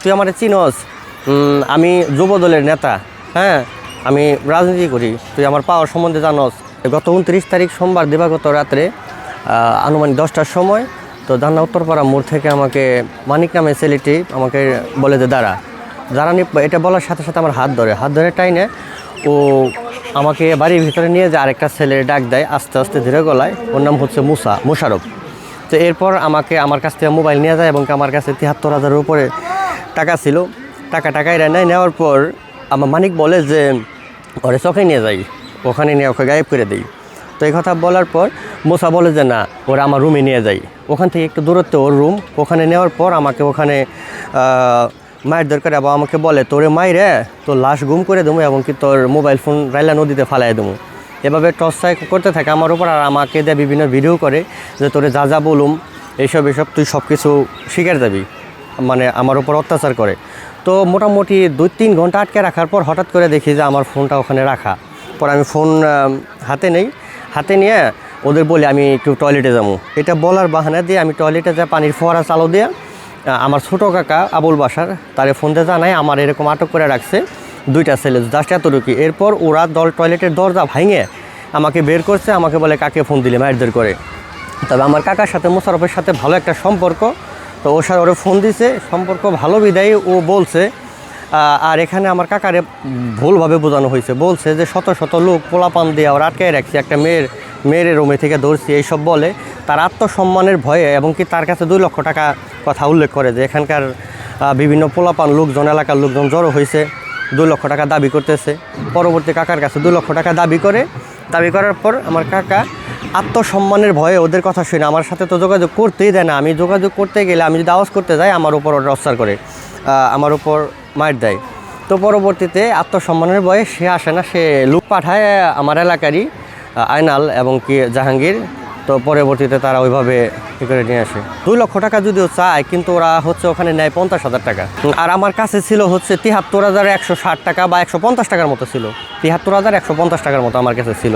তুই আমার চিনস। আমি যুব দলের নেতা হ্যাঁ? আমি রাজনীতি করি, তুই আমার পাওয়ার সম্বন্ধে জানস। গত উনত্রিশ তারিখ সোমবার দিবাগত রাত্রে আনুমানিক দশটার সময়, তো দান্না উত্তরপাড়া মোড় থেকে আমাকে মানিক নামে ছেলেটি আমাকে বলে যে, দাঁড়া। দাঁড়ানি এটা বলার সাথে সাথে আমার হাত ধরে। হাত ধরে টাইনে ও আমাকে বাড়ির ভিতরে নিয়ে যে আরেকটা ছেলের ডাক দেয় আস্তে আস্তে ধীরে গলায়। ওর নাম হচ্ছে মুসা, মুশারফ। তো এরপর আমাকে আমার কাছ থেকে মোবাইল নিয়ে যায় এবং আমার কাছে তিয়াত্তর হাজারের উপরে টাকা ছিল, টাকা টাকা এরা নেয়, নেওয়ার পর আমার মানিক বলে যে ওরে চোখে নিয়ে যাই, ওখানে নিয়ে ওকে গায়েব করে দিই। তো এই কথা বলার পর মোসা বলে যে, না, ওরা আমার রুমে নিয়ে যাই। ওখান থেকে একটু দূরত্বে ওর রুম ওখানে নেওয়ার পর আমাকে ওখানে মায়ের দরকার এবং আমাকে বলে, তোরে মাইরে তোর লাশ গুম করে দেবো এবং কি তোর মোবাইল ফোন রাইলা নদীতে ফালাই দেবো। এভাবে টর্চাই করতে থাকে আমার উপর আর আমাকে দিয়ে বিভিন্ন ভিডিও করে যে, তোরে যা যা বলুম, এইসব এসব তুই সব কিছু শিকার যাবি। মানে আমার উপর অত্যাচার করে। তো মোটামুটি দুই তিন ঘণ্টা আটকে রাখার পর হঠাৎ করে দেখি যে আমার ফোনটা ওখানে রাখা। পর আমি ফোন হাতে নেই। হাতে নিয়ে ওদের বলি, আমি একটু টয়লেটে যাব। এটা বলার বাহানা দিয়ে আমি টয়লেটে যা পানির ফোয়ারা চালু দিয়ে আমার ছোটো কাকা আবুল বাসার তারে ফোন দিয়ে জানায় আমার এরকম আটক করে রাখছে দুইটা ছেলে, জাস্ট এতটুকু এরপর ওরা দল টয়লেটের দরজা ভাঙে, আমাকে বের করছে, আমাকে বলে, কাকে ফোন দিলে? মায়েরদের করে। তবে আমার কাকার সাথে মোশারফের সাথে ভালো একটা সম্পর্ক। তো ওর সাথে ওরে ফোন দিছে, সম্পর্ক ভালো বিদায়, ও বলছে আর এখানে আমার কাকারে ভুলভাবে বোঝানো হয়েছে। বলছে যে শত শত লোক পোলাপান দিয়ে আবার আটকায় রাখছি, একটা মেয়ের মেয়ের রুমে থেকে ধরছি, এইসব বলে। তার আত্মসম্মানের ভয়ে এবং কি তার কাছে দুই লক্ষ টাকা কথা উল্লেখ করে যে এখানকার বিভিন্ন পোলাপান লোকজন, এলাকার লোকজন জড়ো হয়েছে, দুই লক্ষ টাকা দাবি করতেছে। পরবর্তী কাকার কাছে দুই লক্ষ টাকা দাবি করে। দাবি করার পর আমার কাকা আত্মসম্মানের ভয়ে ওদের কথা শুনে আমার সাথে তো যোগাযোগ করতেই দেয় না। আমি যোগাযোগ করতে গেলে আমি যদি আওয়াজ করতে যাই, আমার উপর ওরা অত্যাচার করে আমার উপর মার দেয়। তো পরবর্তীতে আত্মসম্মানের ভয়ে সে আসে না, সে লুক পাঠায় আমার এলাকারই আয়নাল এবং কি জাহাঙ্গীর। তো পরবর্তীতে তারা ওইভাবে ই করে নিয়ে আসে। দুই লক্ষ টাকা যদিও চায়, কিন্তু ওরা হচ্ছে ওখানে নেয় পঞ্চাশ হাজার টাকা। আর আমার কাছে ছিল হচ্ছে তিয়াত্তর হাজার একশো ষাট টাকা বা একশো পঞ্চাশ টাকার মতো ছিল। তিয়াত্তর হাজার একশো পঞ্চাশ টাকার মতো আমার কাছে ছিল।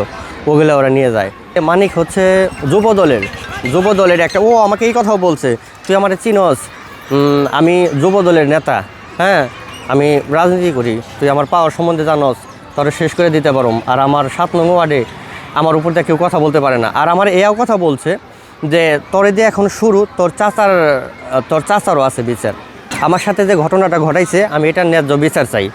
ওগুলো ওরা নিয়ে যায়। মানিক হচ্ছে যুব দলের যুব দলের একটা, ও আমাকে এই কথাও বলছে, তুই আমার চিনস আমি যুব দলের নেতা হ্যাঁ? আমি রাজনীতি করি, তুই আমার পাওয়ার সম্বন্ধে জানস, তোরা শেষ করে দিতে পারো আর আমার সাত নং ওয়ার্ডে আমার উপর দিয়ে কেউ কথা বলতে পারে না। আর আমার এও কথা বলছে যে, তোরে দিয়ে এখন শুরু, তোর চাচার, তোর চাচারও আছে বিচার। আমার সাথে যে ঘটনাটা ঘটাইছে, আমি এটার ন্যায্য বিচার চাই।